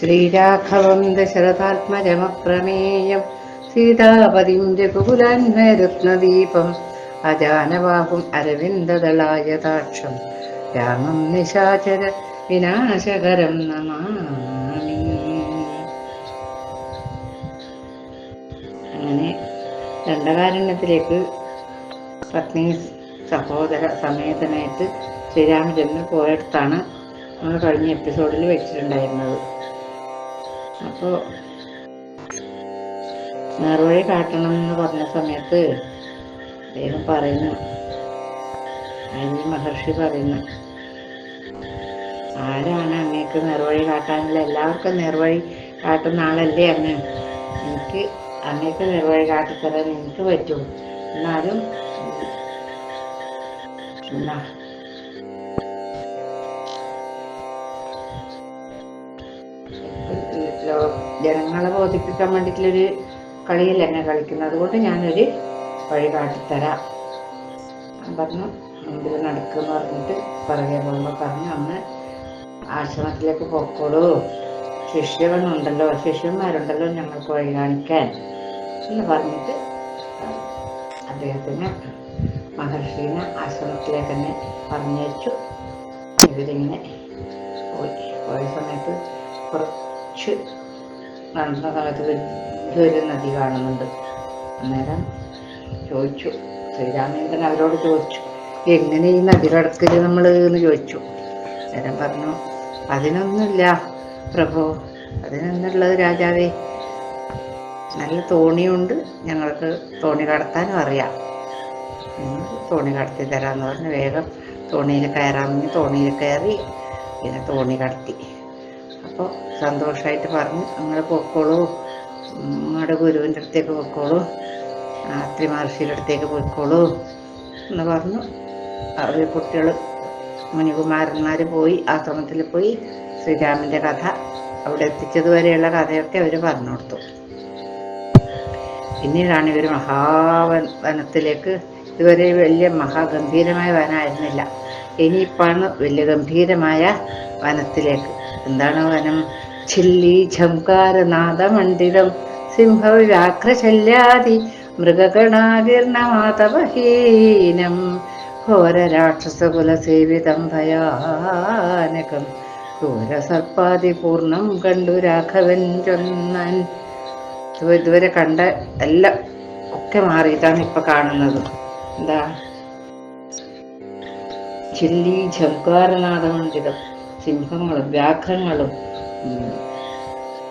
ശ്രീരാഘവം ദശരഥാത്മജമപ്രമേയം സീതാപതിം രഘുകുലാന്വരത്നദീപം അരവിന്ദദളായ അരവിന്ദദളായതാക്ഷം രാമം നിശാചര വിനാശകരം നമാമി. അങ്ങനെ ദണ്ഡകാരണ്യത്തിലേക്ക് പത്നി സഹോദര സമേതനായിട്ട് ശ്രീരാമചന്ദ്രൻ പോയടുത്താണ് നമ്മൾ കഴിഞ്ഞ എപ്പിസോഡിൽ വെച്ചിട്ടുണ്ടായിരുന്നത്. അപ്പോൾ നേർവഴി കാട്ടണം എന്ന് പറഞ്ഞ സമയത്ത് അദ്ദേഹം പറയുന്നു. അനി മഹർഷി പറയുന്നു ആരാണ് അങ്ങേക്ക് നേർവഴി കാട്ടാനുള്ള? എല്ലാവർക്കും നേർവഴി കാട്ടുന്ന ആളല്ലേ അങ്ങ്? എനിക്ക് അങ്ങേക്ക് നേർവഴി കാട്ടിത്തരാൻ എനിക്ക് പറ്റും. എന്നാലും എന്നാ ജനങ്ങളെ ബോധിപ്പിക്കാൻ വേണ്ടിയിട്ടുള്ളൊരു കളിയല്ല എന്നെ കളിക്കുന്നത്? അതുകൊണ്ട് ഞാനൊരു വഴി കാട്ടിത്തരാം. പറഞ്ഞു മുമ്പിൽ നടക്കുമെന്ന് പറഞ്ഞിട്ട് പുറകെ പോകുമ്പോൾ പറഞ്ഞു അന്ന് ആശ്രമത്തിലേക്ക് പൊക്കോളൂ ശിഷ്യവനുണ്ടല്ലോ ശിഷ്യന്മാരുണ്ടല്ലോ ഞങ്ങൾക്ക് വഴി കാണിക്കാൻ. എന്ന് പറഞ്ഞിട്ട് അദ്ദേഹത്തിന് മഹർഷീനെ ആശ്രമത്തിലേക്ക് തന്നെ പറഞ്ഞയച്ചു. ഇവരിങ്ങനെ പോയി. പോയ സമയത്ത് കുറച്ച് നടന്ന സമയത്ത് നദി കാണുന്നുണ്ട്. അന്നേരം ചോദിച്ചു ശ്രീരാമേന്ദ്രൻ അവരോട് ചോദിച്ചു എങ്ങനെ ഈ നദി കടക്കൽ നമ്മൾ എന്ന് ചോദിച്ചു. അന്നേരം പറഞ്ഞു അതിനൊന്നുമില്ല പ്രഭു അതിനൊന്നുള്ളത് രാജാവേ നല്ല തോണിയുണ്ട് ഞങ്ങൾക്ക് തോണി കടത്താനും അറിയാം. നിങ്ങൾ തോണി കടത്തി തരാമെന്ന് പറഞ്ഞ് വേഗം തോണിയിൽ കയറാമെന്ന് തോണിയിൽ കയറി പിന്നെ തോണി കടത്തി. അപ്പോൾ സന്തോഷമായിട്ട് പറഞ്ഞു. നിങ്ങൾ പൊക്കോളൂ. നിങ്ങളുടെ ഗുരുവിന്റെ അടുത്തേക്ക് പൊക്കോളൂ. ആത്രി മഹർഷിയുടെ അടുത്തേക്ക് പൊയ്ക്കോളൂ എന്ന് പറഞ്ഞു. അവർ കുട്ടികൾ മുനികുമാരന്മാർ പോയി ആശ്രമത്തിൽ പോയി ശ്രീരാമന്റെ കഥ അവിടെ എത്തിച്ചതുവരെയുള്ള കഥയൊക്കെ അവർ പറഞ്ഞു കൊടുത്തു. പിന്നീടാണ് ഇവർ മഹാവൻ വനത്തിലേക്ക് ഇതുവരെ വലിയ മഹാഗംഭീരമായ വനമായിരുന്നില്ല. ഇനിയിപ്പാണ് വലിയ ഗംഭീരമായ വനത്തിലേക്ക്. എന്താണ് വനം? ചില്ലി ഝംകാരനാദമണ്ഡിതം സിംഹവ്യാഘ്രശല്യാദി മൃഗഗണാകീർണമാതവഹീനം ഘോരരാക്ഷസകുലസേവിതം ഭയാനകം. ക്രൂരസർപ്പാദിപൂർണം കണ്ടു രാഘവൻ ചൊന്നൻ. ഇതുവരെ കണ്ട എല്ലാം ഒക്കെ മാറിയിട്ടാണ് ഇപ്പൊ കാണുന്നത്. എന്താ? ചില്ലി ഝങ്കാരനാഥമണ്ഡിതം സിംഹങ്ങളും വ്യാഘ്രങ്ങളും.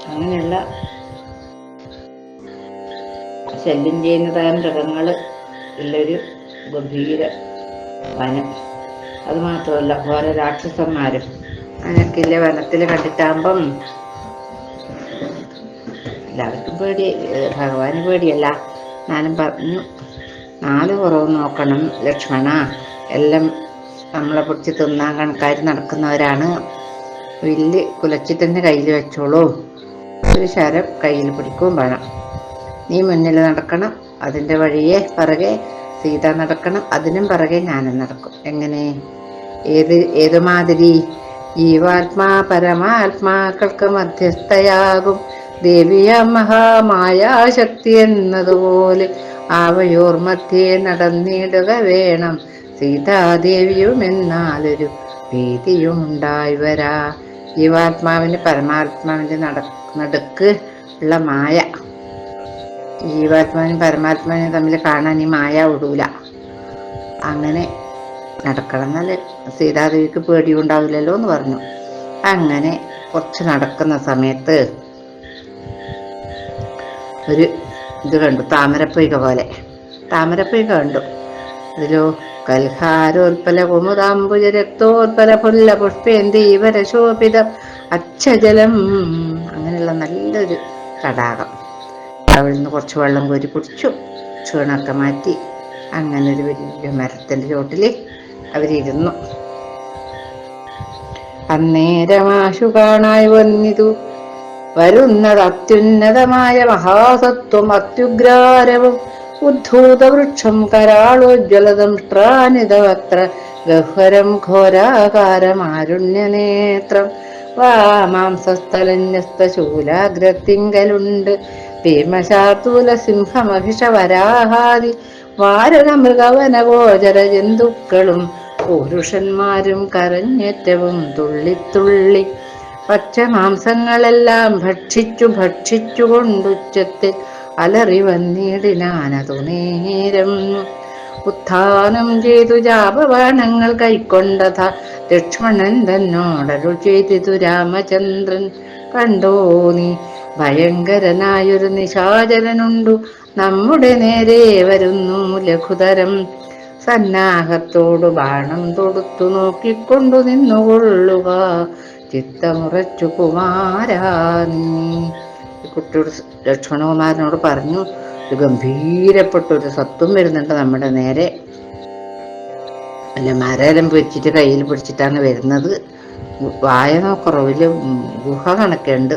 അങ്ങനെയുള്ള ശല്യം ചെയ്യുന്നതായ മൃഗങ്ങൾ ഉള്ളൊരു ഗംഭീര വനം. അത് മാത്രമല്ല ഓരോ രാക്ഷസന്മാരും അങ്ങനെയൊക്കെ വനത്തിൽ കണ്ടിട്ടാകുമ്പം. എല്ലാവർക്കും പേടി ഭഗവാന് പേടിയല്ല. ഞാനും പറഞ്ഞു നാല് കുറവ് നോക്കണം ലക്ഷ്മണ എല്ലാം നമ്മളെ പിടിച്ച് തിന്നാൻ കണക്കാർ നടക്കുന്നവരാണ്. വില്ല് കുലച്ചിട്ട് തന്നെ കയ്യിൽ വെച്ചോളൂ. ഒരു ശരം കയ്യിൽ പിടിക്കുകയും വേണം. നീ മുന്നിൽ നടക്കണം അതിന്റെ വഴിയെ പിറകെ സീത നടക്കണം അതിനും പിറകെ ഞാനും നടക്കും. എങ്ങനെ? ഏത് ഏതുമാതിരി? ജീവാത്മാ പരമാത്മാക്കൾക്ക് മധ്യസ്ഥയാകും ദേവിയ മഹാമായാശക്തി എന്നതുപോലെ. അവയോർ മധ്യേ നടന്നിടുക വേണം. സീതാദേവിയും എന്നാലൊരു ഭീതിയും ഉണ്ടായി വരാ ജീവാത്മാവിന് പരമാത്മാവിന്റെ നട നടുക്ക് ഉള്ള മായ. ജീവാത്മാവിനും പരമാത്മാവിനും തമ്മിൽ കാണാൻ ഈ മായ ഒടൂല. അങ്ങനെ നടക്കണം എന്നാൽ സീതാദേവിക്ക് പേടിയുണ്ടാവില്ലല്ലോ എന്ന് പറഞ്ഞു. അങ്ങനെ കുറച്ച് നടക്കുന്ന സമയത്ത് ഒരു ഇത് കണ്ടു താമരപ്പൊയ്ക പോലെ. താമരപ്പൊയ്ക കണ്ടു. അതിലോ കൽഹാരോൽപ്പല കുമുദാംബുജ രക്തോൽപ്പല പുല്ല പുഷ്പേന്ദീവര ശോഭിതം അച്ഛജലം അങ്ങനെയുള്ള നല്ലൊരു തടാകം. അവിടെ നിന്ന് കുറച്ച് വെള്ളം കോരി കുടിച്ചു. ക്ഷീണമൊക്കെ മാറ്റി അങ്ങനെ ഒരു വലിയ മരത്തിന്റെ ചോട്ടിൽ അവരിരുന്നു. അന്നേരമാശു കാണായി വന്നിതു. വരുന്നത് അത്യുന്നതമായ മഹാസത്വം അത്യുഗ്രാരവും ഉദ്ധൂതവൃക്ഷം കരാളോജ്വലദംഷ്ട്രാനിതവത്ര ഗഹ്വരം ഘോരാകാരമാരുണ്യനേത്രം. വാമാംസസ്ഥലന്യസ്തശൂലാഗ്രത്തിങ്കലുണ്ട് ഭീമശാർത്തൂല സിംഹമഭിഷവരാഹാദി വാരണ മൃഗവനഗോചര ജന്തുക്കളും പുരുഷന്മാരും കരഞ്ഞേറ്റവും തുള്ളിത്തുള്ളി. പച്ചമാംസങ്ങളെല്ലാം ഭക്ഷിച്ചു ഭക്ഷിച്ചു കൊണ്ടുച്ചത്തിൽ അലറി വന്നിടിനാനതു നേരം ഉത്ഥാനം ചെയ്തു ജാപബാണങ്ങൾ കൈക്കൊണ്ടത ലക്ഷ്മണൻ തന്നോടരു ചെയ്തിതു രാമചന്ദ്രൻ. കണ്ടോ നീ ഭയങ്കരനായൊരു നിശാചരനുണ്ടു നമ്മുടെ നേരെ വരുന്നു ലഘുതരം. സന്നാഹത്തോടു ബാണം തൊടുത്തു നോക്കിക്കൊണ്ടു നിന്നുകൊള്ളുക. ചിത്തമുറച്ചു കുമാരാ നീ. കുട്ടിയോട് ലക്ഷ്മണകുമാരനോട് പറഞ്ഞു ഒരു ഗംഭീരപ്പെട്ട ഒരു സത്വം വരുന്നുണ്ട് നമ്മുടെ നേരെ. അല്ല മരം വെച്ചിട്ട് കയ്യിൽ പിടിച്ചിട്ടാണ് വരുന്നത്. വായന കുറവിൽ ഗുഹ കണക്കുണ്ട്.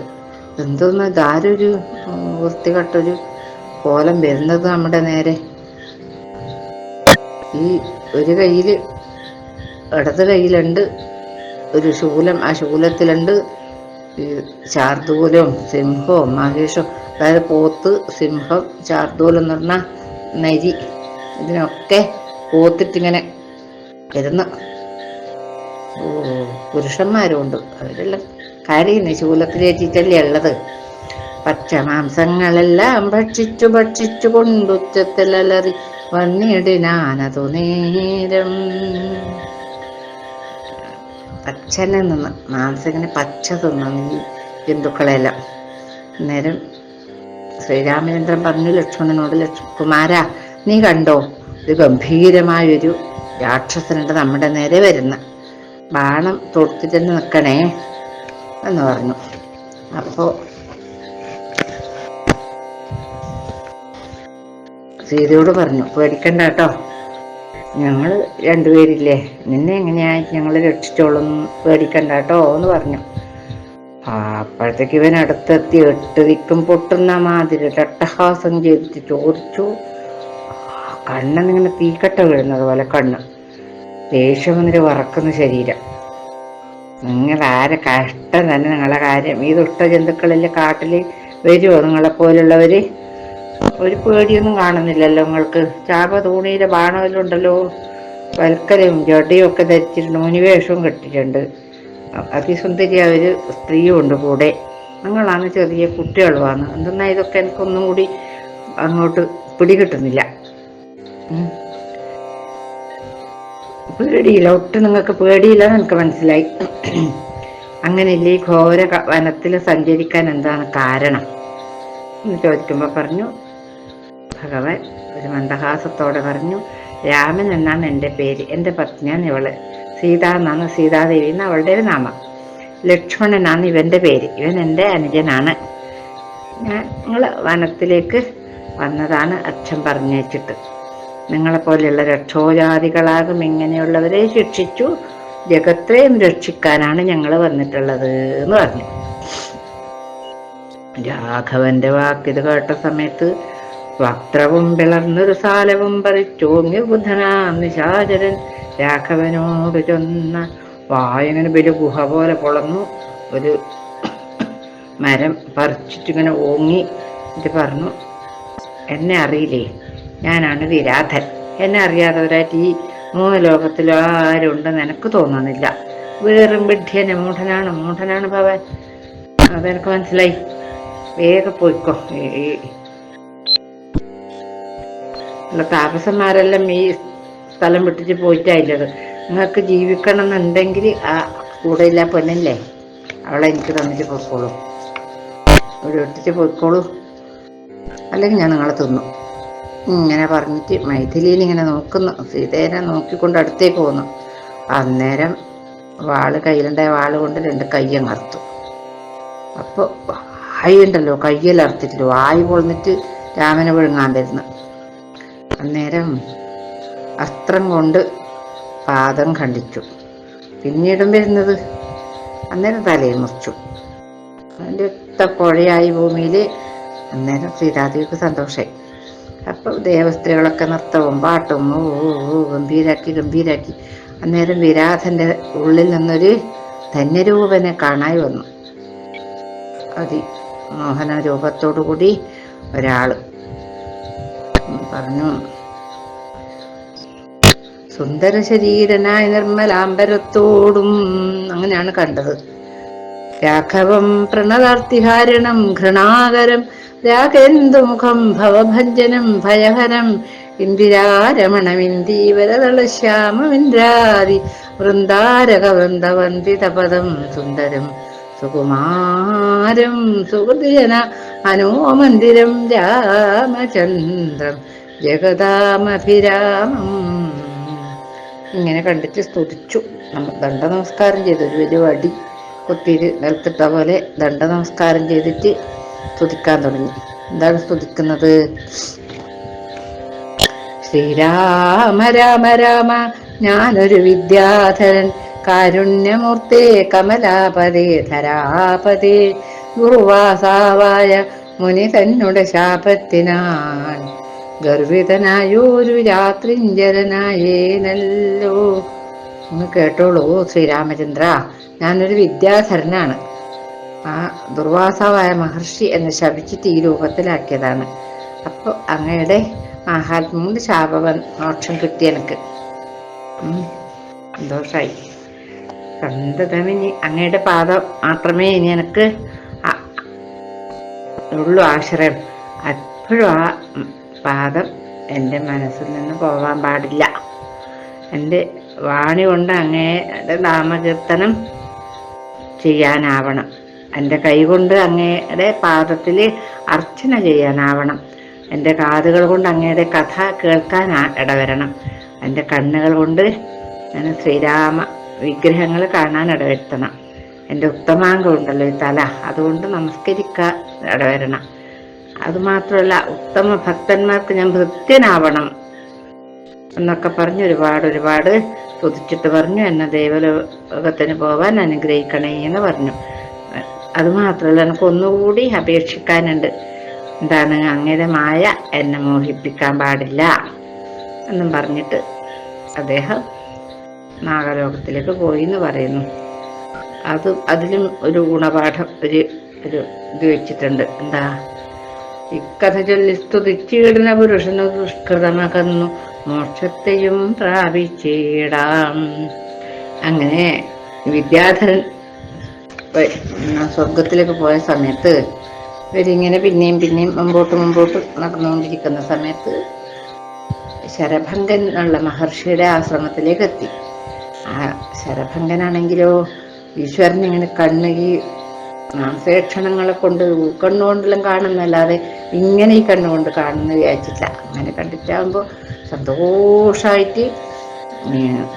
എന്തോന്ന് ഇതാരൊരു വൃത്തികെട്ടൊരു കോലം വരുന്നത് നമ്മുടെ നേരെ. ഈ ഒരു കയ്യിൽ ഇടത് കയ്യിലുണ്ട് ഒരു ശൂലം ആ ശൂലത്തിലുണ്ട്. ഈ ശാർദൂലവും സിംഹവും മഹേഷും. അതായത് പോത്ത് സിംഹം ശാർദൂലം എന്ന് പറഞ്ഞാൽ നരി. ഇതിനൊക്കെ പോത്തിട്ടിങ്ങനെ വരുന്നു. ഓ പുരുഷന്മാരും ഉണ്ട് അവരെല്ലാം കരയുന്നു ശൂലത്തിലേറ്റിട്ടല്ലേ ഉള്ളത്? പച്ചമാംസങ്ങളെല്ലാം ഭക്ഷിച്ചു ഭക്ഷിച്ചു കൊണ്ടുച്ചത്തിലലറി വന്നിടിനാനതു നേരം. പച്ചനെ നിന്ന് മാനസികനെ പച്ച തിന്നു ജന്തുക്കളെല്ലാം. നേരം ശ്രീരാമചന്ദ്രൻ പറഞ്ഞു ലക്ഷ്മണനോട് ലക്ഷ്മ കുമാര നീ കണ്ടോ? ഒരു ഗംഭീരമായൊരു രാക്ഷസനുണ്ട് നമ്മുടെ നേരെ വരുന്ന. ബാണം തന്നെ നിൽക്കണേ എന്ന് പറഞ്ഞു. അപ്പോൾ സീതയോട് പറഞ്ഞു പേടിക്കണ്ട കേട്ടോ. ഞങ്ങൾ രണ്ടുപേരില്ലേ? നിന്നെ എങ്ങനെയാ ഞങ്ങൾ രക്ഷിച്ചോളും പേടിക്കണ്ട കേട്ടോ എന്ന് പറഞ്ഞു. അപ്പോഴത്തേക്ക് ഇവൻ അടുത്തെത്തി എട്ട് ദിക്കും പൊട്ടുന്ന മാതിരി രട്ടഹാസം ചെയ്തിട്ട് ചോദിച്ചു. കണ്ണെന്നിങ്ങനെ തീക്കട്ട വീഴുന്നത് പോലെ കണ്ണ്. ദേഷ്യം വന്നിട്ട് വറക്കുന്ന ശരീരം. നിങ്ങൾ ആരെ കഷ്ടം തന്നെ നിങ്ങളെ കാര്യം. ഈ ദുഷ്ടജന്തുക്കളിലെ കാട്ടിൽ വരുമോ നിങ്ങളെ പോലുള്ളവര്? ഒരു പേടിയൊന്നും കാണുന്നില്ലല്ലോ നിങ്ങൾക്ക് ചാപ തൂണിയിലെ ബാണമെല്ലാം വൽക്കരയും ജടയും ഒക്കെ ധരിച്ചിട്ടുണ്ട്. മുനിവേഷവും കെട്ടിട്ടുണ്ട് അതിസുന്ദരി ഒരു സ്ത്രീയും ഉണ്ട് കൂടെ. നിങ്ങളാണ് ചെറിയ കുട്ടികളുമാണ് എന്തെന്നാ ഇതൊക്കെ എനിക്കൊന്നും കൂടി അങ്ങോട്ട് പിടികിട്ടുന്നില്ല. പേടിയില്ല. ഒട്ടും നിങ്ങൾക്ക് പേടിയില്ല എന്ന് എനിക്ക് മനസ്സിലായി. അങ്ങനെയല്ലേ ഈ ഘോര വനത്തിൽ സഞ്ചരിക്കാൻ എന്താണ് കാരണം? എന്ന് ചോദിക്കുമ്പോൾ പറഞ്ഞു ഭഗവാൻ ഒരു മന്ദഹാസത്തോടെ പറഞ്ഞു രാമൻ എന്നാണ് എന്റെ പേര്. എന്റെ പത്നിയാണ് ഇവൾ. സീത എന്നാണ് സീതാദേവി എന്ന് അവളുടെ ഒരു നാമം. ലക്ഷ്മണനാണ് ഇവന്റെ പേര്. ഇവൻ എന്റെ അനുജനാണ്. ഞാൻ നിങ്ങൾ വനത്തിലേക്ക് വന്നതാണ് അച്ഛൻ പറഞ്ഞേച്ചിട്ട് നിങ്ങളെപ്പോലെയുള്ള രക്ഷോജാതികളാകും ഇങ്ങനെയുള്ളവരെ ശിക്ഷിച്ചു. ജഗത്തെയും രക്ഷിക്കാനാണ് ഞങ്ങൾ വന്നിട്ടുള്ളത് എന്ന് പറഞ്ഞു. രാഘവന്റെ വാക്കിത് കേട്ട സമയത്ത് വക്രവും പിളർന്നൊരു സാലവും പറിച്ചോങ്ങി ബുധനാം നിശാചരൻ രാഘവനോട് ചൊന്ന വായങ്ങനെ വലിയ ഗുഹ പോലെ പൊളന്നു. ഒരു മരം പറിച്ചിട്ടിങ്ങനെ ഓങ്ങി ഇത് പറഞ്ഞു. എന്നെ അറിയില്ലേ? ഞാനാണ് വിരാധൻ എന്നെ അറിയാത്തവരായിട്ട് ഈ മൂന്ന് ലോകത്തിലും ആരുണ്ടെന്ന് എനിക്ക് തോന്നുന്നില്ല. വേറും വിഡ്ഢ്യന് മൂഢനാണ് മൂഢനാണ് ഭവൻ. അതെനിക്ക് മനസ്സിലായി. വേഗം പോയിക്കോ. ഈ- ഉള്ള താപസന്മാരെല്ലാം ഈ സ്ഥലം വിട്ടിട്ട് പോയിട്ടായില്ലത് നിങ്ങൾക്ക് ജീവിക്കണം എന്നുണ്ടെങ്കിൽ ആ കൂടെ ഇല്ല പെണ്ണില്ലേ? അവളെ എനിക്ക് തന്നിട്ട് പോയിക്കോളൂ ഇവിടെ ഇട്ടിട്ട് പോയിക്കോളൂ. അല്ലെങ്കിൽ ഞാൻ നിങ്ങളെ തിന്നു. ഇങ്ങനെ പറഞ്ഞിട്ട് മൈഥിലിയിൽ ഇങ്ങനെ നോക്കുന്നു. സീതേനെ നോക്കിക്കൊണ്ട് അടുത്തേക്ക് പോന്നു. അന്നേരം വാൾ കയ്യിലുണ്ടായ വാൾ കൊണ്ട് രണ്ട് കയ്യങ്ങർത്തു അപ്പോൾ ഹൈ ഉണ്ടല്ലോ കയ്യിലർത്തിട്ട് വായി പൊളിഞ്ഞിട്ട് രാമനെ വിഴുങ്ങാൻ വരുന്നു അന്നേരം അസ്ത്രം കൊണ്ട് പാദം ഖണ്ഡിച്ചു. പിന്നീടും വരുന്നത് അന്നേരം തലയിൽ മുറിച്ചു. ഒത്ത പുഴയായി ഭൂമിയിൽ അന്നേരം സീതാദേവിക്ക് സന്തോഷമായി അപ്പോൾ ദേവസ്ത്രീകളൊക്കെ നൃത്തവും പാട്ടും ഗംഭീരാക്കി ഗംഭീരാക്കി. അന്നേരം വിരാധന്റെ ഉള്ളിൽ നിന്നൊരു ധന്യരൂപനെ കാണായി വന്നു. അതി മോഹന രൂപത്തോടു കൂടി ഒരാൾ പറഞ്ഞു. സുന്ദര ശരീരനായ നിർമ്മലാംബരത്തോടും അങ്ങനെയാണ് കണ്ടത്. രാഘവം പ്രണതാർത്തിഹാരണം ഘൃണാകരം രാഘേന്ദുമുഖം ഭവഭഞ്ജനം ഭയഹരം ഇന്ദിരാരമണമിന്ദീവരതളശ്യാമമിന്ദ്രാദി വൃന്ദാരക വൃന്ദവന്ദിതപദം സുന്ദരം. സുകുമാരം സുഹൃതിജന മനോമന്ദിരം രാമചന്ദ്രം ജഗതാമഭിരാമം ഇങ്ങനെ കണ്ടിട്ട് സ്തുതിച്ചു. ദണ്ഡ നമസ്കാരം ചെയ്തു ഒരു വലിയ വടി കുത്തിയിട്ട് നിലത്തിട്ട പോലെ ദണ്ഡ നമസ്കാരം ചെയ്തിട്ട് സ്തുതിക്കാൻ തുടങ്ങി. എന്താണ് സ്തുതിക്കുന്നത്? ശ്രീരാമ രാമ രാമ ഞാനൊരു വിദ്യാധരൻ. കാരുണ്യമൂർത്തേ കമലാപതേ ധരാപതേ ദുർവാസാവായ മുനി തന്നുടെ ശാപത്തിനാൻ. ഗർഭിതനായൊരു രാത്രിഞ്ചരനായേനല്ലോ ഒന്ന് കേട്ടോളൂ ശ്രീരാമചന്ദ്ര. ഞാനൊരു വിദ്യാധരനാണ്. ആ ദുർവാസാവായ മഹർഷി എന്നെ ശപിച്ചിട്ട് ഈ രൂപത്തിലാക്കിയതാണ്. അപ്പോൾ അങ്ങയുടെ മഹാത്മ ശാപം ശാപ മോക്ഷം കിട്ടി എനിക്ക്. ഉം, സന്തോഷായി കണ്ടതമിനി അങ്ങയുടെ പാദം മാത്രമേ എനിക്ക് ഉള്ളൂ ആശ്രയം. അപ്പോഴും ആ പാദം എന്റെ മനസ്സിൽ നിന്ന് പോകാൻ പാടില്ല. എന്റെ വാണി കൊണ്ട് അങ്ങയുടെ നാമകീർത്തനം ചെയ്യാനാവണം. എന്റെ കൈകൊണ്ട് അങ്ങയുടെ പാദത്തിൽ അർച്ചന ചെയ്യാനാവണം. എന്റെ കാതുകൾ കൊണ്ട് അങ്ങയുടെ കഥ കേൾക്കാൻ ഇടവരണം. എന്റെ കണ്ണുകൾ കൊണ്ട് ഞാൻ ശ്രീരാമ വിഗ്രഹങ്ങൾ കാണാൻ ഇടവരുത്തണം. എന്റെ ഉത്തമാംഗം ഉണ്ടല്ലോ ഈ തല. അതുകൊണ്ട് നമസ്കരിക്കാൻ ഇടവരണം. അതുമാത്രമല്ല ഉത്തമ ഭക്തന്മാർക്ക് ഞാൻ ഭൃത്യനാവണം എന്നൊക്കെ പറഞ്ഞ് ഒരുപാട് ഒരുപാട് സ്തുതിച്ചിട്ട് പറഞ്ഞു. എന്നെ ദൈവലോകത്തിന് പോവാൻ അനുഗ്രഹിക്കണേ എന്ന് പറഞ്ഞു. അതുമാത്രമല്ല എനിക്ക് ഒന്നുകൂടി അപേക്ഷിക്കാനുണ്ട്. എന്താണ് അങ്ങയുടെ മായ എന്നെ മോഹിപ്പിക്കാൻ പാടില്ല എന്നും പറഞ്ഞിട്ട് അദ്ദേഹം നാഗലോകത്തിലേക്ക് പോയി എന്ന് പറയുന്നു. അത് അതിലും ഒരു ഗുണപാഠം ഒരു ഒരു ഇത് വെച്ചിട്ടുണ്ട്. എന്താ? ഇക്കഥ ചൊല്ലി സ്തുതിച്ചിടുന്ന പുരുഷന് ദുഷ്കൃതമകന്നു. മോക്ഷത്തെയും പ്രാപിച്ചിടാം. അങ്ങനെ വിദ്യാധരൻ സ്വർഗത്തിലേക്ക് പോയ സമയത്ത് ഇവരിങ്ങനെ പിന്നെയും പിന്നെയും മുമ്പോട്ട് മുമ്പോട്ട് നടന്നുകൊണ്ടിരിക്കുന്ന സമയത്ത് ശരഭംഗൻ എന്നുള്ള മഹർഷിയുടെ ആശ്രമത്തിലേക്ക് എത്തി ആ ശരഭംഗനാണെങ്കിലോ ഈശ്വരൻ ഇങ്ങനെ കണ്ണ് ഈ കൊണ്ട് കണ്ണുകൊണ്ടെല്ലാം കാണുന്നല്ലാതെ ഇങ്ങനെ ഈ കണ്ണുകൊണ്ട് കാണുന്ന വിചാരിച്ചില്ല അങ്ങനെ കണ്ടിട്ടാകുമ്പോൾ സന്തോഷമായിട്ട്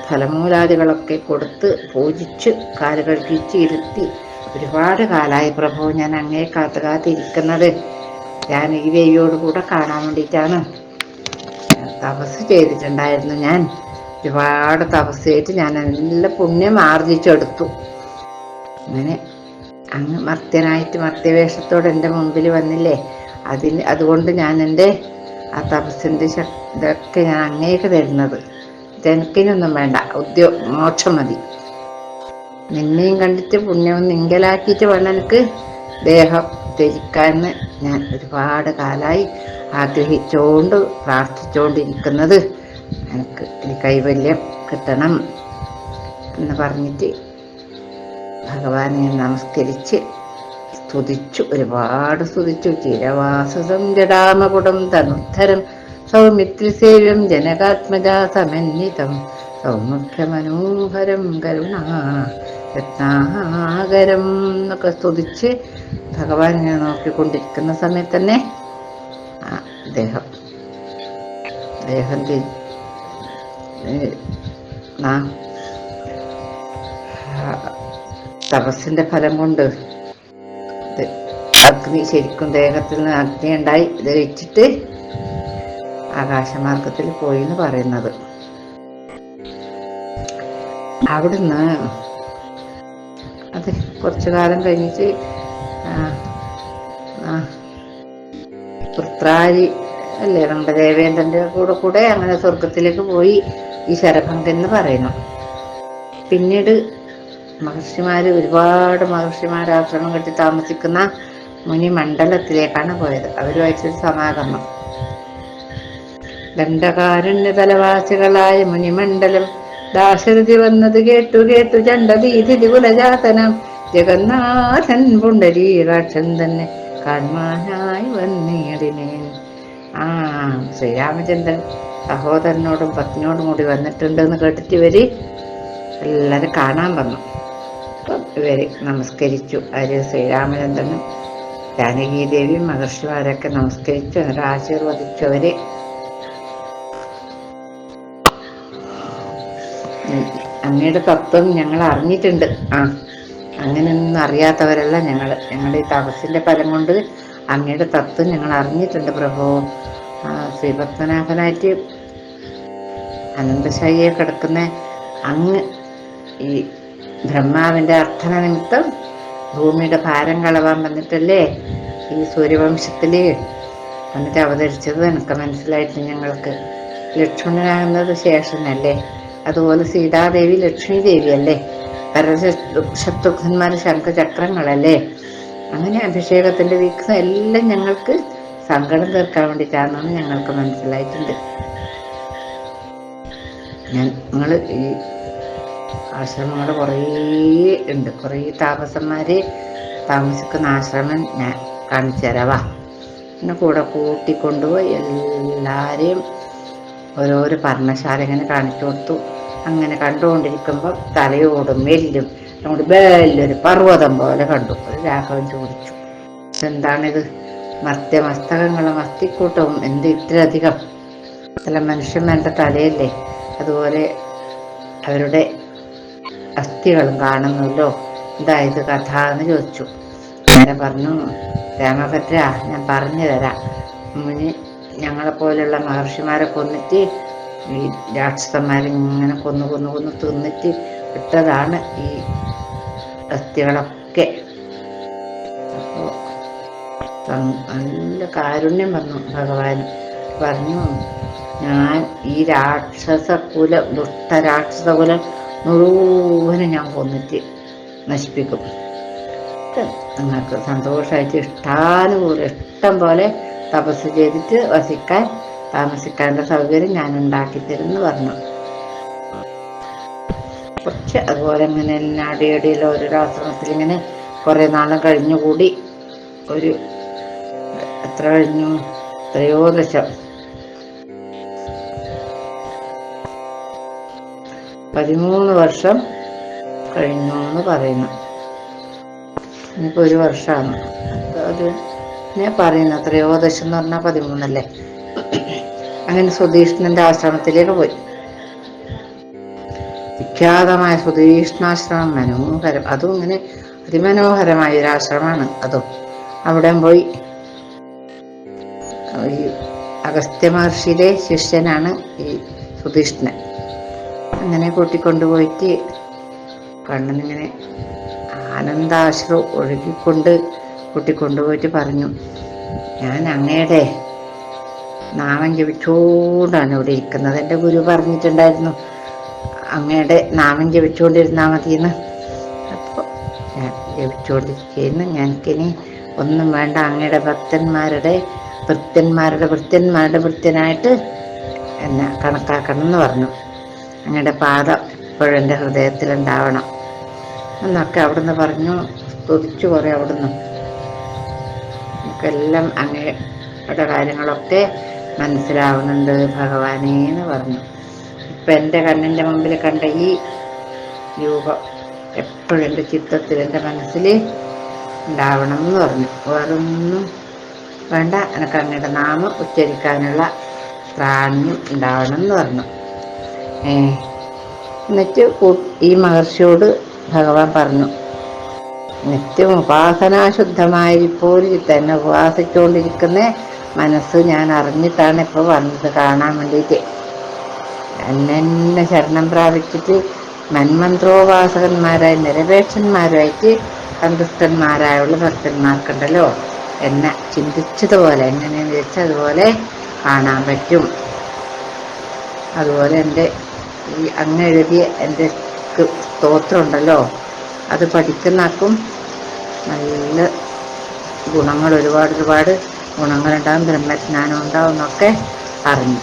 ഫലമൂലാദികളൊക്കെ കൊടുത്ത് പൂജിച്ച് കാലുകൾ കിച്ച് ഇരുത്തി ഒരുപാട് കാലായി പ്രഭു. ഞാൻ അങ്ങേ കാത്തു കാത്തിരിക്കുന്നത് ഞാൻ ഈ ദേവിയോട് കൂടെ കാണാൻ വേണ്ടിയിട്ടാണ്. തപസ് ചെയ്തിട്ടുണ്ടായിരുന്നു ഞാൻ. ഒരുപാട് തപസ്സായിട്ട് ഞാൻ നല്ല പുണ്യം ആർജിച്ചെടുത്തു. അങ്ങനെ അങ്ങ് മർത്യനായിട്ട് മർത്യവേഷത്തോടെ എന്റെ മുമ്പിൽ വന്നില്ലേ? അതിന് അതുകൊണ്ട് ഞാൻ എന്റെ ആ തപസ്സിന്റെ ശക്തൊക്കെ ഞാൻ അങ്ങേക്ക് തരുന്നത്. ജനക്കിനൊന്നും വേണ്ട. ഉദ്യോ മോക്ഷം മതി. നിന്നെയും കണ്ടിട്ട് പുണ്യം നിങ്കലാക്കിയിട്ട് വേണം എനിക്ക് ദേഹം ത്യജിക്കാമെന്ന് ഞാൻ ഒരുപാട് കാലമായി ആഗ്രഹിച്ചുകൊണ്ട് പ്രാർത്ഥിച്ചുകൊണ്ടിരിക്കുന്നത് എനിക്ക് ഈ കൈവല്യം കിട്ടണം എന്ന് പറഞ്ഞിട്ട് ഭഗവാനെ നമസ്കരിച്ച് സ്തുതിച്ചു ഒരുപാട് സ്തുതിച്ചു. ചിരവാസുതം ജടാമകുടം തനുദ്ധരം സൗമിത്രിസേവ്യം ജനകാത്മജ സമന്വിതം സൗമുഖ്യമനോഹരം കരുണ രത്നാകരം എന്നൊക്കെ സ്തുതിച്ച് ഭഗവാനെ നോക്കിക്കൊണ്ടിരിക്കുന്ന സമയത്ത് തന്നെ ആ ദേഹം ദേഹം തി- ഏ, നാം ആ, ഫലം കൊണ്ട് അഗ്നി ശരിക്കും ദേഹത്തിൽ നിന്ന് അഗ്നി ഉണ്ടായി. ദഹിച്ചിട്ട് ആകാശമാർഗത്തിൽ പോയി എന്ന് പറയുന്നത്. അവിടുന്ന് അത് കുറച്ചു കാലം കഴിഞ്ഞിട്ട് പുത്രാരി അല്ലേ നമ്മുടെ ദേവേന്ദ്രന്റെ കൂടെ കൂടെ അങ്ങനെ സ്വർഗത്തിലേക്ക് പോയി. ഈ ശരഭങ്കൻ എന്ന് പറയുന്നു. പിന്നീട് മഹർഷിമാർ ഒരുപാട് മഹർഷിമാർ ആശ്രമം കെട്ടി താമസിക്കുന്ന മുനി മണ്ഡലത്തിലേക്കാണ് പോയത്. അവരുമായിട്ടൊരു സമാഗമം. ദണ്ഡകാരണ്യ തലവാസികളായ മുനിമണ്ഡലം ദാശരഥി വന്നത് കേട്ടു കേട്ടു ചണ്ടതീതി കുലജാതനം ജഗന്നാഥൻ പുണ്ടരീകാക്ഷൻ തന്നെ കാൺമാനായി വന്നിടിനേൻ. ആ ശ്രീരാമചന്ദ്രൻ സഹോദരനോടും പത്നിയോടും കൂടി വന്നിട്ടുണ്ടെന്ന് കേട്ടിട്ട് ഇവർ എല്ലാരും കാണാൻ വന്നു. ഇവർ നമസ്കരിച്ചു. അവർ ശ്രീരാമചന്ദ്രനും ജാനകീദേവിയും മഹർഷിമാരൊക്കെ നമസ്കരിച്ചു. എന്നിട്ട് ആശീർവദിച്ചു അവർ അങ്ങയുടെ തത്വം ഞങ്ങൾ അറിഞ്ഞിട്ടുണ്ട്. ആ അങ്ങനെയൊന്നും അറിയാത്തവരല്ല ഞങ്ങൾ ഞങ്ങളുടെ ഈ തപസ്സിന്റെ ഫലം കൊണ്ട് അങ്ങയുടെ തത്വം ഞങ്ങൾ അറിഞ്ഞിട്ടുണ്ട് പ്രഭു. ശ്രീപത്മനാഭനായിട്ട് അനന്തശായിയെ കിടക്കുന്ന അങ്ങ് ഈ ബ്രഹ്മാവിന്റെ അർത്ഥന നിമിത്തം ഭൂമിയുടെ ഭാരം കളവാൻ വന്നിട്ടല്ലേ ഈ സൂര്യവംശത്തിൽ വന്നിട്ട് അവതരിച്ചത് എനിക്ക് മനസ്സിലായിട്ട് ഞങ്ങൾക്ക്. ലക്ഷ്മണനാകുന്നത് ശേഷനല്ലേ? അതുപോലെ സീതാദേവി ലക്ഷ്മി ദേവിയല്ലേ പരശത്രുഘന്മാർ ശംഖചക്രങ്ങളല്ലേ? അങ്ങനെ അഭിഷേകത്തിന്റെ വീക്സം എല്ലാം ഞങ്ങൾക്ക് സങ്കടം തീർക്കാൻ വേണ്ടിയിട്ടാണെന്ന് ഞങ്ങൾക്ക് മനസ്സിലായിട്ടുണ്ട്. ഞങ്ങൾ ഈ ആശ്രമങ്ങൾ കുറേ ഉണ്ട്. കുറേ താമസന്മാര് താമസിക്കുന്ന ആശ്രമം ഞാൻ കാണിച്ചു തരാവാ. പിന്നെ കൂടെ കൂട്ടിക്കൊണ്ടുപോയി എല്ലാവരെയും ഓരോരോ പർണശാല ഇങ്ങനെ കാണിച്ചു കൊടുത്തു. അങ്ങനെ കണ്ടുകൊണ്ടിരിക്കുമ്പോൾ തലയോടും എല്ലും നമ്മുടെ വലിയൊരു പർവതം പോലെ കണ്ടു. ഒരു രാഘവൻ ചോദിച്ചു എന്താണിത് മസ്തകങ്ങളും മസ്തിക്കൂട്ടവും എന്ത് ഇത്രയധികം? ചില മനുഷ്യന്മാരുടെ തലയല്ലേ? അതുപോലെ അവരുടെ അസ്ഥികളും കാണുന്നല്ലോ. ഇത് കഥ എന്ന് ചോദിച്ചു. അങ്ങനെ പറഞ്ഞു രാമഭദ്ര ഞാൻ പറഞ്ഞു തരാം. മുനി ഞങ്ങളെ പോലുള്ള മഹർഷിമാരെ കൊന്നിട്ട് ഈ രാക്ഷസന്മാരിങ്ങനെ കൊന്നു കൊന്നു കൊന്നു തിന്നിട്ട് ഇട്ടതാണ് ഈ അസ്ഥികളൊക്കെ. അപ്പോൾ നല്ല കാരുണ്യം വന്നു ഭഗവാൻ പറഞ്ഞു ഞാൻ ഈ രാക്ഷസ കുലം ദുഷ്ട രാക്ഷസ കുലം മുഴുവനും ഞാൻ കൊന്നിട്ട് നശിപ്പിക്കും. നിങ്ങൾക്ക് സന്തോഷമായിട്ട് ഇഷ്ടാനുകൂലം ഇഷ്ടം പോലെ തപസ് ചെയ്തിട്ട് വസിക്കാൻ താമസിക്കാനുള്ള സൗകര്യം ഞാൻ ഉണ്ടാക്കി തരുമെന്ന് പറഞ്ഞു. പക്ഷെ അതുപോലെ ഇങ്ങനെ അടിയടിയിൽ ഓരോരോ ആശ്രമത്തിൽ ഇങ്ങനെ കുറേ നാളും കഴിഞ്ഞുകൂടി ഒരു എത്ര കഴിഞ്ഞു? എത്രയോ പതിമൂന്ന് വർഷം കഴിഞ്ഞു എന്ന് പറയുന്നു. ഇനിയിപ്പോൾ ഒരു വർഷമാണ്. അത് ഞാൻ പറയുന്നു ത്രയോദശം എന്ന് പറഞ്ഞാൽ പതിമൂന്നല്ലേ? അങ്ങനെ സുധീഷ്ണന്റെ ആശ്രമത്തിലേക്ക് പോയി. വിഖ്യാതമായ സുധീഷ്ണാശ്രമം മനോഹരം അതും ഇങ്ങനെ അതിമനോഹരമായ ഒരു ആശ്രമമാണ് അതും. അവിടെ പോയി ഈ അഗസ്ത്യ മഹർഷിയിലെ ശിഷ്യനാണ് ഈ സുധീഷ്ണൻ. അങ്ങനെ കൂട്ടിക്കൊണ്ടുപോയിട്ട് കണ്ണനിങ്ങനെ ആനന്ദാശ്രു ഒഴുകിക്കൊണ്ട് കൂട്ടിക്കൊണ്ടുപോയിട്ട് പറഞ്ഞു ഞാൻ അങ്ങയുടെ നാമം ജപിച്ചുകൊണ്ടാണ് ഇവിടെ ഇരിക്കുന്നത്. എന്റെ ഗുരു പറഞ്ഞിട്ടുണ്ടായിരുന്നു അങ്ങയുടെ നാമം ജപിച്ചുകൊണ്ടിരുന്നാൽ മതിയെന്ന്. അപ്പോൾ ഞാൻ ജപിച്ചുകൊണ്ടിരിക്കുന്നു ഞങ്ങൾക്കിനി ഒന്നും വേണ്ട. അങ്ങയുടെ ഭക്തന്മാരുടെ ഭൃത്യന്മാരുടെ ഭൃത്യന്മാരുടെ ഭൃത്യനായിട്ട് എന്നെ കണക്കാക്കണം എന്ന് പറഞ്ഞു. അങ്ങയുടെ പാദം ഇപ്പോഴും എന്റെ ഹൃദയത്തിലുണ്ടാവണം. എന്നൊക്കെ അവിടുന്ന് പറഞ്ഞു സ്തുതിച്ചു കുറേ അവിടുന്ന്. എല്ലാം അങ്ങയുടെ കാര്യങ്ങളൊക്കെ മനസ്സിലാവുന്നുണ്ട് ഭഗവാനേ എന്ന് പറഞ്ഞു. ഇപ്പം എന്റെ കണ്ണിന്റെ മുമ്പിൽ കണ്ട ഈ രൂപം എപ്പോഴും എന്റെ ചിത്രത്തിൽ എന്റെ മനസ്സിൽ ഉണ്ടാവണം എന്ന് പറഞ്ഞു. വേറൊന്നും വേണ്ട. എനിക്ക് അങ്ങയുടെ നാമം ഉച്ചരിക്കാനുള്ള പ്രാണ്യം ഉണ്ടാവണം എന്ന് പറഞ്ഞു. എന്നിട്ട് ഈ മഹർഷിയോട് ഭഗവാൻ പറഞ്ഞു നിത്യം ഉപാസനാശുദ്ധമായിരിപ്പോൾ തന്നെ ഉപാസിച്ചുകൊണ്ടിരിക്കുന്ന മനസ്സ് ഞാൻ അറിഞ്ഞിട്ടാണ് ഇപ്പോൾ വന്നത് കാണാൻ വേണ്ടിയിട്ട് എന്നെ ശരണം പ്രാപിച്ചിട്ട് മന്മന്ത്രോപാസകന്മാരായി നിരപേക്ഷന്മാരുമായിട്ട് സന്തുഷ്ടന്മാരായുള്ള ഭക്തന്മാർക്കുണ്ടല്ലോ എന്നെ ചിന്തിച്ചതുപോലെ എങ്ങനെയെന്ന് വെച്ചാൽ അതുപോലെ കാണാൻ പറ്റും. അതുപോലെ എന്റെ ഈ അങ്ങ് എഴുതിയ എന്റെ സ്തോത്രം ഉണ്ടല്ലോ അത് പഠിക്കുന്നാക്കും നല്ല ഗുണങ്ങൾ ഒരുപാട് ഒരുപാട് ഗുണങ്ങളുണ്ടാകും ബ്രഹ്മജ്ഞാനം ഉണ്ടാവും എന്നൊക്കെ അറിഞ്ഞു.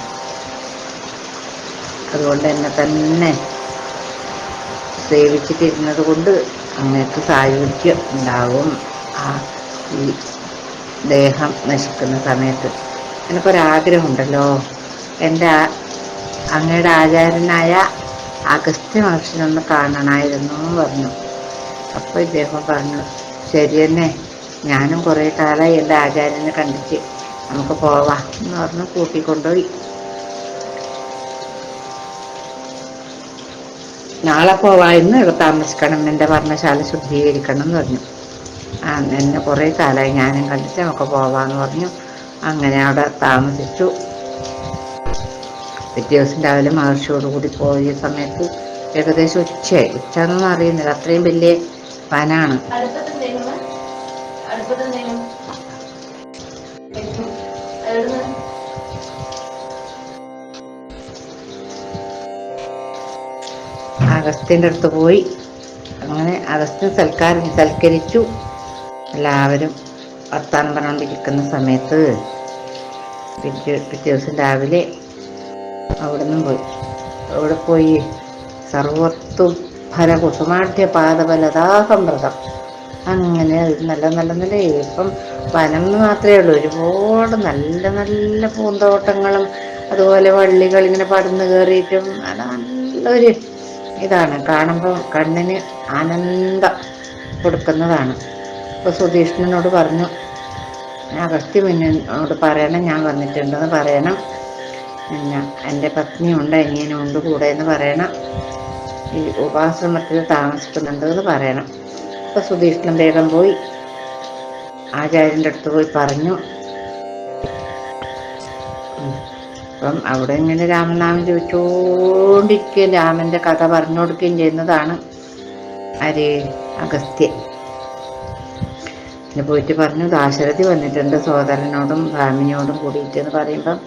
അതുകൊണ്ട് എന്നെ തന്നെ സേവിച്ചിട്ടിരുന്നത് കൊണ്ട് അങ്ങേക്ക് സായുജ്യം ഉണ്ടാവും. ആ ഈ ദേഹം നശിക്കുന്ന സമയത്ത്. എനിക്കൊരാഗ്രഹമുണ്ടല്ലോ. എന്റെ അങ്ങയുടെ ആചാര്യനായ അഗസ്ത്യ മഹർഷിനൊന്ന് കാണണമായിരുന്നു എന്ന് പറഞ്ഞു. അപ്പോൾ ഇദ്ദേഹം പറഞ്ഞു ശരി തന്നെ ഞാനും കുറേ കാലമായി എന്റെ ആചാര്യനെ കണ്ടിട്ട് നമുക്ക് പോവാം എന്ന് പറഞ്ഞ് കൂട്ടിക്കൊണ്ടുപോയി. നാളെ പോവാമെന്ന് ഇവിടെ താമസിക്കണം എന്റെ വർണശാല ശുദ്ധീകരിക്കണം എന്ന് പറഞ്ഞു. ആ എന്നെ കുറേ കാലമായി ഞാനും കണ്ടിട്ട് നമുക്ക് പോവാന്ന് പറഞ്ഞു. അങ്ങനെ അവിടെ താമസിച്ചു. പിറ്റേ ദിവസം രാവിലെ മഹർഷിയോട് കൂടി പോയ സമയത്ത് ഏകദേശം ഉച്ച എന്നൊന്നും അറിയുന്നില്ല. അത്രയും വലിയ പനാണ് അഗസ്ത്യന്റെ അടുത്ത് പോയി. അങ്ങനെ അഗസ്ത്യൻ സൽക്കാരം സൽക്കരിച്ചു. എല്ലാവരും വർത്താനം പറഞ്ഞുകൊണ്ടിരിക്കുന്ന സമയത്ത് പിറ്റേ പിറ്റേ ദിവസം രാവിലെ അവിടെ പോയി. അവിടെ പോയി സർവത്വം ഫല കുസുമാഠ്യ വ്രതം അങ്ങനെ നല്ല നല്ല നല്ല ഇപ്പം വനം എന്ന് മാത്രമേ ഉള്ളൂ. ഒരുപാട് നല്ല നല്ല പൂന്തോട്ടങ്ങളും അതുപോലെ വള്ളികൾ ഇങ്ങനെ പടന്നു കയറിയിട്ടും നല്ലൊരു ഇതാണ്. കാണുമ്പോൾ കണ്ണിന് ആനന്ദം കൊടുക്കുന്നതാണ്. ഇപ്പോൾ സുധീഷ്ണനോട് പറഞ്ഞു അഗസ്ത്യ മുന്നോട് പറയണം ഞാൻ വന്നിട്ടുണ്ടെന്ന് പറയണം. പിന്നെ എന്റെ പത്നി ഉണ്ട് ഇങ്ങനെ ഉണ്ട് കൂടെ എന്ന് പറയണം. ഈ ഉപാശ്രമത്തിൽ താമസിക്കുന്നുണ്ട് എന്ന് പറയണം. അപ്പോൾ സുധീഷ്ണൻ വേഗം പോയി ആചാര്യന്റെ അടുത്ത് പോയി പറഞ്ഞു. അപ്പം അവിടെ ഇങ്ങനെ രാമനാമം ചോദിച്ചുകൊണ്ടിരിക്കുകയും രാമന്റെ കഥ പറഞ്ഞു കൊടുക്കുകയും ചെയ്യുന്നതാണ് ആര് അഗസ്ത്യൻ പിന്നെ പോയിട്ട് പറഞ്ഞു ദാശരഥി വന്നിട്ടുണ്ട് സോദരനോടും ബ്രാഹ്മിനിയോടും കൂടിയിട്ട് എന്ന് പറയുമ്പം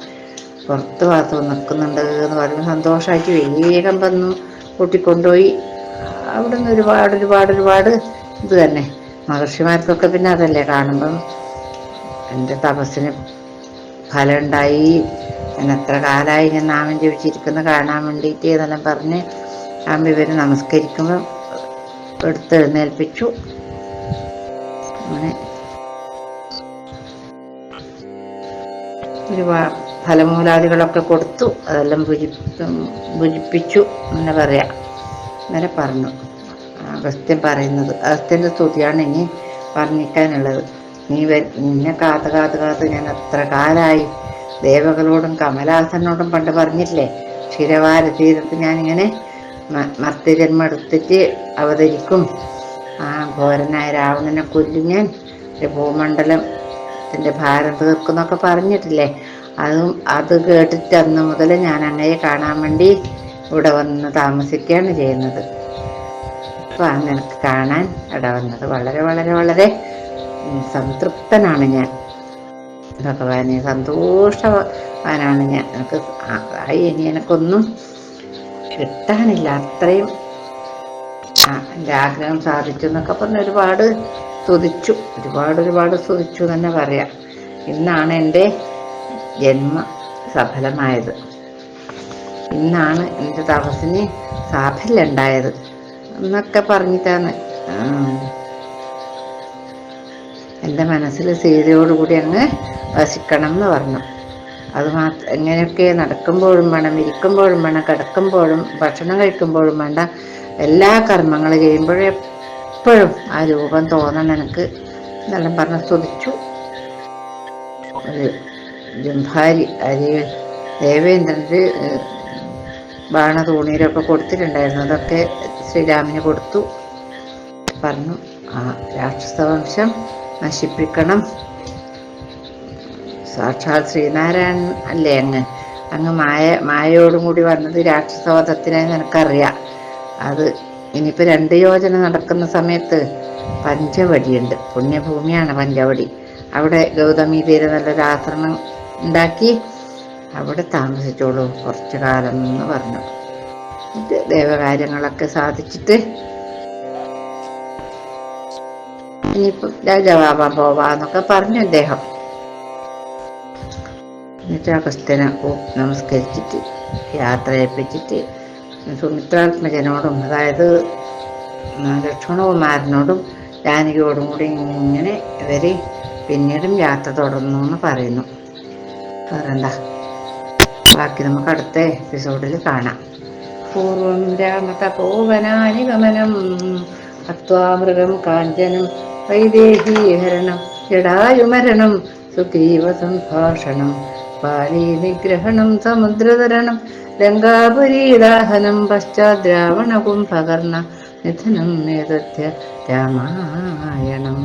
പുറത്ത് ഭാഗത്ത് നിൽക്കുന്നുണ്ട് എന്ന് പറയുമ്പോൾ സന്തോഷമായിട്ട് വേഗം വന്നു കൂട്ടിക്കൊണ്ടുപോയി. അവിടെ നിന്ന് ഒരുപാട് ഒരുപാട് ഒരുപാട് ഇത് തന്നെ. മഹർഷിമാർക്കൊക്കെ പിന്നെ അതല്ലേ കാണുമ്പം എന്റെ തപസ്സിന് ഫലമുണ്ടായി. ഞാൻ എത്ര കാലമായി ഞാൻ നാമം ജപിച്ചിരിക്കുന്ന കാണാൻ വേണ്ടിയിട്ട് എന്നെല്ലാം പറഞ്ഞ് ആ ഇവർ നമസ്കരിക്കുമ്പോൾ എടുത്തെഴുന്നേൽപ്പിച്ചു അങ്ങനെ. ഒരുപാട് ഫലമൂലാദികളൊക്കെ കൊടുത്തു അതെല്ലാം ഭുജി ഭുജിപ്പിച്ചു എന്ന് പറയാം. അങ്ങനെ പറഞ്ഞു. അഗസ്ത്യൻ പറയുന്നത് അഗസ്ത്യന്റെ സ്തുതിയാണ് ഇനി വർണിക്കാനുള്ളത്. നീ നിന്നെ കാത്ത് കാത്ത് കാത്ത് ഞാൻ എത്ര കാലമായി ദേവകളോടും കമലാസനോടും പണ്ട് പറഞ്ഞില്ലേ? ക്ഷീരവാര തീരത്ത് ഞാനിങ്ങനെ മർത്യജന്മം എടുത്തിട്ട് അവതരിക്കും. ആ ഘോരനായ രാവണനെ കൊല്ലു ഞാൻ. ഭൂമണ്ഡലം ഭാരം തീർക്കുന്നൊക്കെ പറഞ്ഞിട്ടില്ലേ? അതും അത് കേട്ടിട്ട് അന്ന് മുതൽ ഞാൻ അങ്ങയെ കാണാൻ വേണ്ടി ഇവിടെ വന്ന് താമസിക്കുകയാണ് ചെയ്യുന്നത്. അപ്പോൾ അങ്ങനെ കാണാൻ ഇട വന്നത്. വളരെ വളരെ വളരെ സംതൃപ്തനാണ് ഞാൻ. ഭഗവാനെ സന്തോഷവാനാണ് ഞാൻ. എനിക്ക് ആയി ഇനി എനിക്കൊന്നും കിട്ടാനില്ല. അത്രയും എന്റെ ആഗ്രഹം സാധിച്ചു എന്നൊക്കെ പറഞ്ഞ് ഒരുപാട് സ്തുതിച്ചു. ഒരുപാട് ഒരുപാട് സ്തുതിച്ചു തന്നെ പറയാം. ഇന്നാണ് എന്റെ ജന്മ സഫലമായത് ഇന്നാണ് എന്റെ തപസ്സിന് സാഫല്യം ഉണ്ടായത് എന്നൊക്കെ പറഞ്ഞിട്ടാണ്. എന്റെ മനസ്സിൽ സീതയോടുകൂടി അങ്ങ് വസിക്കണം എന്ന് പറഞ്ഞു. അത് മാത്രം എങ്ങനെയൊക്കെ നടക്കുമ്പോഴും വേണം ഇരിക്കുമ്പോഴും വേണം കിടക്കുമ്പോഴും ഭക്ഷണം കഴിക്കുമ്പോഴും വേണ്ട എല്ലാ കർമ്മങ്ങൾ ചെയ്യുമ്പോഴും എപ്പോഴും ആ രൂപം തോന്നണം. എനിക്ക് എന്നെല്ലാം പറഞ്ഞ് സ്തുതിച്ചു. ഒരു ജംഭാരി അരി ദേവേന്ദ്രന്റെ ബാണതൂണീരൊക്കെ കൊടുത്തിട്ടുണ്ടായിരുന്നു. അതൊക്കെ ശ്രീരാമിന് കൊടുത്തു. പറഞ്ഞു ആ രാക്ഷസവംശം നശിപ്പിക്കണം. സാക്ഷാൽ ശ്രീനാരായണൻ അല്ലേ അങ്ങ്? അങ്ങ് മായ മായയോടും കൂടി വന്നത് രാക്ഷസവധത്തിനായി നിനക്കറിയാം. അത് ഇനിയിപ്പോൾ രണ്ട് യോജന നടക്കുന്ന സമയത്ത് പഞ്ചവടിയുണ്ട്. പുണ്യഭൂമിയാണ് പഞ്ചവടി. അവിടെ ഗൗതമി തീരെ നല്ലൊരു ആശ്രമം ഉണ്ടാക്കി. അവിടെ താമസിച്ചോളൂ കുറച്ച് കാലം എന്ന് പറഞ്ഞു. ദേവകാര്യങ്ങളൊക്കെ സാധിച്ചിട്ട്. ഇനിയിപ്പം രാജാവാൻ പോവാന്നൊക്കെ പറഞ്ഞു അദ്ദേഹം എന്നിട്ട് അഗസ്ത്യനെ നമസ്കരിച്ചിട്ട് യാത്ര ഏൽപ്പിച്ചിട്ട് സുമിത്രാത്മജനോടും അതായത് ലക്ഷ്മണകുമാരനോടും ജാനകിയോടും കൂടി ഇങ്ങനെ ഇവർ പിന്നീടും യാത്ര തുടർന്നു എന്ന് പറയുന്നു. പറയണ്ട ബാക്കി നമുക്ക് അടുത്ത എപ്പിസോഡിൽ കാണാം. പൂർവം രാമതപോവനാനി ഗമനം അത്വാമൃഗം കാഞ്ചനം വൈദേഹീഹരണം ജടായുമരണം സുഗ്രീവ സംഭാഷണം പാലി നിഗ്രഹണം സമുദ്രതരണം ലങ്കാപുരീദാഹനം പശ്ചാദ്രാവണകും പകർന്ന നിധനം നേതത്യ രാമായണം.